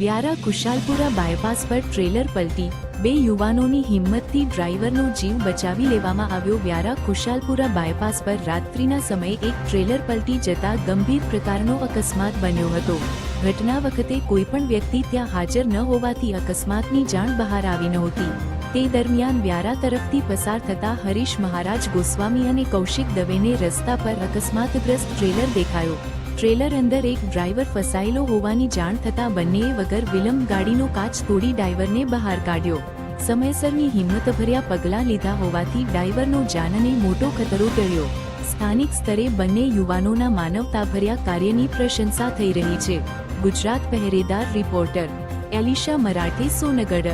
Vyara Kushalpura bypass પર trailer પલટી, બે યુવાનોની હિંમતથી ડ્રાઈવરનો જીવ બચાવી લેવામાં આવ્યો વ્યારા કુશાલપુરા બાયપાસ પર રાત્રિના સમયે એક ટ્રેલર પલટી જતા ગંભીર પ્રકારનો અકસ્માત બન્યો હતો. ઘટના વખતે કોઈપણ વ્યક્તિ ત્યાં હાજર ન હોવાથી અકસ્માતની જાણ બહાર આવી નહોતી. તે દરમિયાન વ્યારા તરફથી પસાર થતા હરીશ મહારાજ ગોસ્વામી અને કૌશિક દવેને રસ્તા પર અકસ્માતગ્રસ્ત ટ્રેલર દેખાયો. ટ્રેલર અંદર એક ડ્રાઈવર ફસાયેલો હોવાની જાણ થતાં બંનેએ વગર વિલંબ ગાડીનો કાચ તોડી ડ્રાઈવરને બહાર કાઢ્યો. સમયસરની હિંમતભર્યા પગલાં લીધા હોવાથી ડ્રાઈવરનો જાનને મોટો ખતરો ટળ્યો. સ્થાનિક સ્તરે બંને યુવાનોના માનવતાભર્યા કાર્યની પ્રશંસા થઈ રહી છે. Gujarat Paheredar reporter Elisha Marathi, Songadh.